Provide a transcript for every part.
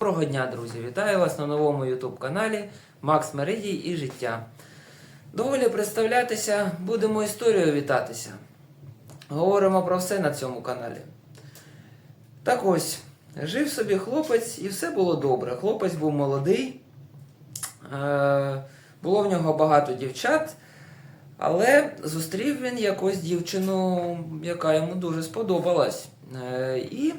Доброго дня, друзі! Вітаю вас на новому YouTube каналі Макс Меридій і життя. Доволі представлятися, будемо історією вітатися. Говоримо про все на цьому каналі. Так ось, жив собі хлопець і все було добре. Хлопець був молодий, е, було в нього багато дівчат, але зустрів він якось дівчину, яка йому дуже сподобалась. Е, і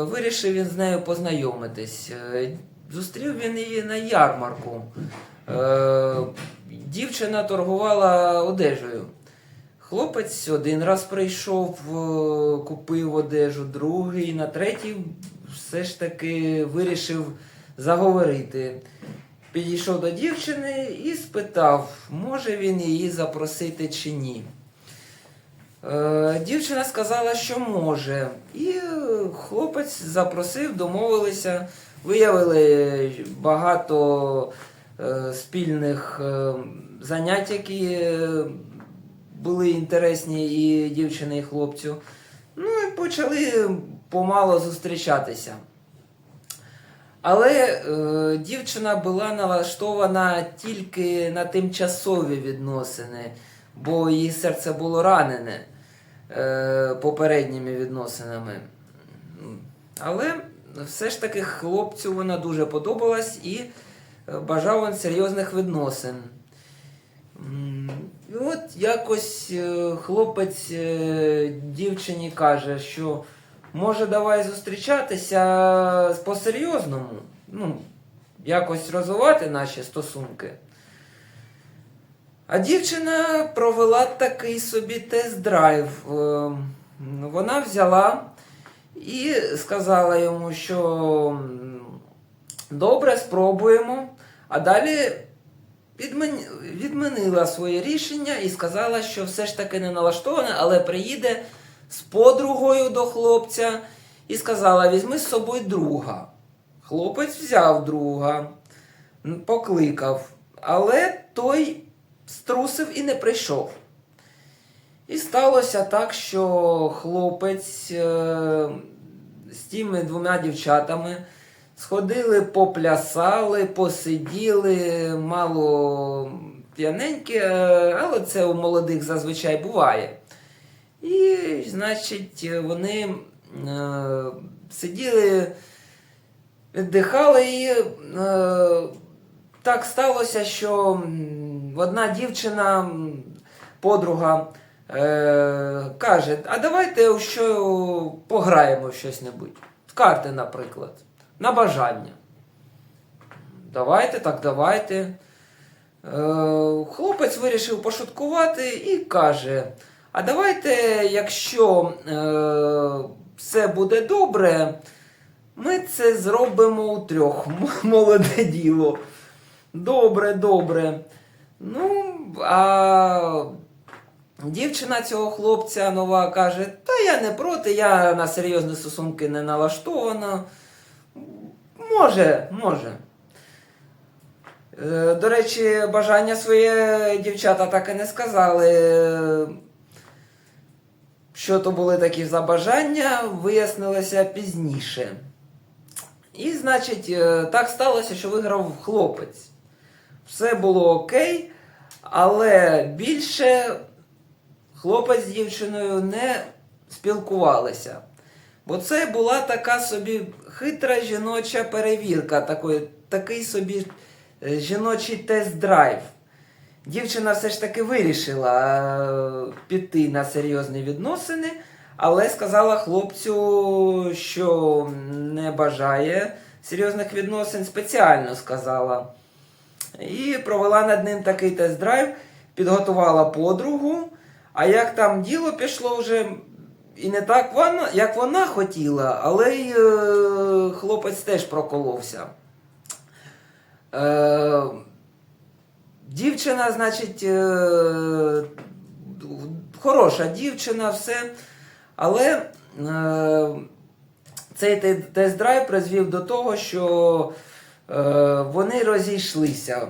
Вирішив він з нею познайомитись. Е, Зустрів він її на ярмарку. Е, Дівчина торгувала одежею. Хлопець один раз прийшов, е, купив одежу, другий, на третій все ж таки вирішив заговорити. Підійшов до дівчини і спитав, може він її запросити чи ні. Е, Дівчина сказала, що може. І хлопець запросив, домовилися, виявили багато е, спільних е, занять, які були інтересні і дівчині, і хлопцю. Ну і почали помало зустрічатися. Але е, дівчина була налаштована тільки на тимчасові відносини, бо її серце було ранене попередніми відносинами. Але все ж таки хлопцю вона дуже подобалась і е, бажав він серйозних відносин. І от якось е, хлопець е, дівчині каже, що може давай зустрічатися по-серйозному, ну, якось розвивати наші стосунки. А дівчина провела такий собі тест-драйв. Е, Вона взяла і сказала йому, що добре, спробуємо. А далі відмінила своє рішення і сказала, що все ж таки не налаштоване, але приїде з подругою до хлопця і сказала: візьми з собою друга. Хлопець взяв друга, покликав, але той струсив і не прийшов. І сталося так, що хлопець е, з тими двома дівчатами сходили, поплясали, посиділи, мало п'яненькі, е, але це у молодих зазвичай буває. І, значить, вони е, сиділи, віддихали і так сталося, що одна дівчина, подруга, е, каже: а давайте що пограємо щось небудь. Карти, наприклад, на бажання. Давайте, так давайте. Е, хлопець вирішив пошуткувати і каже: А давайте, якщо е, все буде добре, ми це зробимо у трьох. Молоде діло. Добре, добре. Ну, а дівчина цього хлопця нова каже: Та я не проти, я на серйозні стосунки не налаштована. Може, може. Е, До речі, бажання своє дівчата так і не сказали. Що то були такі за бажання, вияснилося пізніше. І, значить, е, так сталося, що виграв хлопець. Все було окей, але більше хлопець з дівчиною не спілкувалися. Бо це була така собі хитра жіноча перевірка, такий, такий собі е, жіночий тест-драйв. Дівчина все ж таки вирішила е, піти на серйозні відносини, але сказала хлопцю, що не бажає серйозних відносин, спеціально сказала. І провела над ним такий тест-драйв, підготувала подругу. А як там діло пішло вже і не так вона, як вона хотіла, але й е, хлопець теж проколовся. Е, дівчина, значить, е, хороша дівчина, все. Але е, цей тест-драйв призвів до того, що вони розійшлися.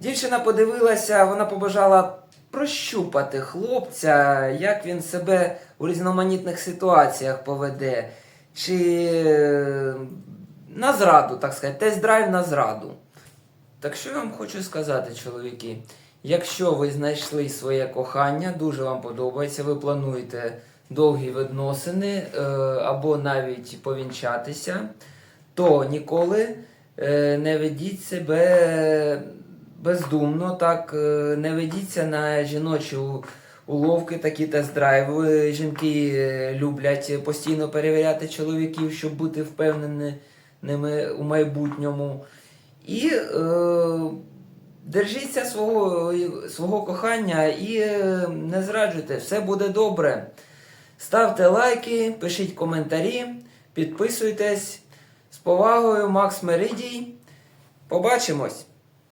Дівчина подивилася, вона побажала прощупати хлопця, як він себе у різноманітних ситуаціях поведе. чи е, на зраду, так сказати, тест-драйв на зраду. Так що я вам хочу сказати, чоловіки, якщо ви знайшли своє кохання, дуже вам подобається, ви плануєте довгі відносини е, або навіть повінчатися, то ніколи е, не ведіть себе бездумно, так, е, не ведіться на жіночі уловки, такі тест-драйви. Жінки е, люблять постійно перевіряти чоловіків, щоб бути впевненими у майбутньому. І е, держіться свого, свого кохання і е, не зраджуйте, все буде добре. Ставте лайки, пишіть коментарі, підписуйтесь. З повагою, Макс Меридій. Побачимось!